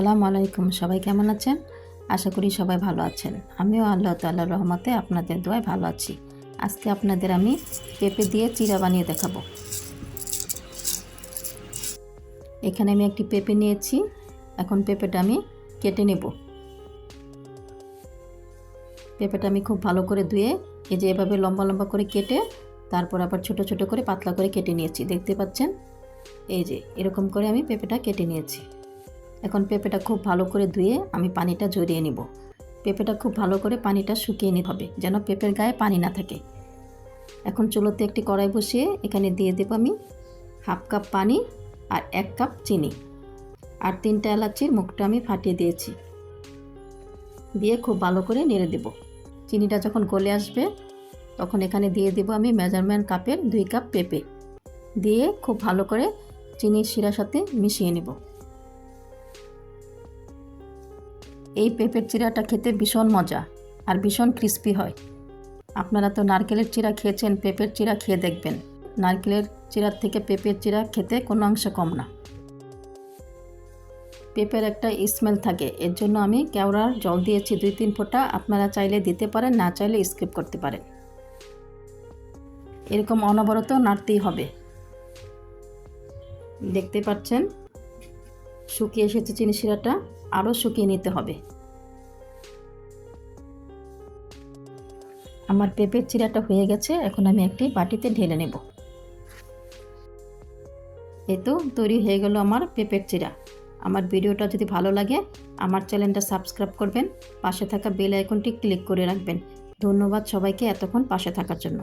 আসসালামু আলাইকুম, সবাই কেমন আছেন? আশা করি সবাই ভালো আছেন। আমিও আল্লাহ তাল্লাহ রহমতে আপনাদের দোয়ায় ভালো আছি। আজকে আপনাদের আমি পেঁপে দিয়ে চিরা বানিয়ে দেখাবো। এখানে আমি একটি পেঁপে নিয়েছি। এখন পেঁপেটা আমি কেটে নেব। পেঁপেটা আমি খুব ভালো করে ধুয়ে এই যে এভাবে লম্বা লম্বা করে কেটে তারপর আবার ছোট ছোট করে পাতলা করে কেটে নিয়েছি। দেখতে পাচ্ছেন? এই যে এরকম করে আমি পেঁপেটা কেটে নিয়েছি। এখন পেঁপেটা খুব ভালো করে ধুয়ে আমি পানিটা জড়িয়ে নিব। পেঁপেটা খুব ভালো করে পানিটা শুকিয়ে নিতে হবে, যেন পেঁপের গায়ে পানি না থাকে। এখন চুলোতে একটি কড়াই বসিয়ে এখানে দিয়ে দেবো আমি হাফ কাপ পানি আর এক কাপ চিনি আর তিনটা এলাচির মুখটা আমি ফাটিয়ে দিয়েছি। দিয়ে খুব ভালো করে নেড়ে দেব। চিনিটা যখন গলে আসবে, তখন এখানে দিয়ে দেব আমি মেজারমেন্ট কাপের দুই কাপ পেঁপে। দিয়ে খুব ভালো করে চিনির শিরার সাথে মিশিয়ে নেব। এই পেঁপের চিরাটা খেতে ভীষণ মজা আর ভীষণ ক্রিস্পি হয়। আপনারা তো নারকেলের চিরা খেয়েছেন, পেঁপের চিরা খেয়ে দেখবেন। নারকেলের চিরার থেকে পেঁপের চিরা খেতে কোনো অংশ কম না। পেঁপের একটা স্মেল থাকে, এর জন্য আমি কেওড়ার জল দিয়েছি দুই তিন ফোঁটা। আপনারা চাইলে দিতে পারেন, না চাইলে স্কিপ করতে পারেন। এরকম অনবরত নাড়তেই হবে। দেখতে পাচ্ছেন? শুকিয়ে এসেছে চিনি শিরাটা, আরও শুকিয়ে নিতে হবে। আমার পেঁপের চিরাটা হয়ে গেছে, এখন আমি একটি বাটিতে ঢেলে নেব। এই তো, তৈরি হয়ে গেল আমার পেঁপের চিরা। আমার ভিডিওটা যদি ভালো লাগে, আমার চ্যানেলটা সাবস্ক্রাইব করবেন, পাশে থাকা বেল আইকনটি ক্লিক করে রাখবেন। ধন্যবাদ সবাইকে এতক্ষণ পাশে থাকার জন্য।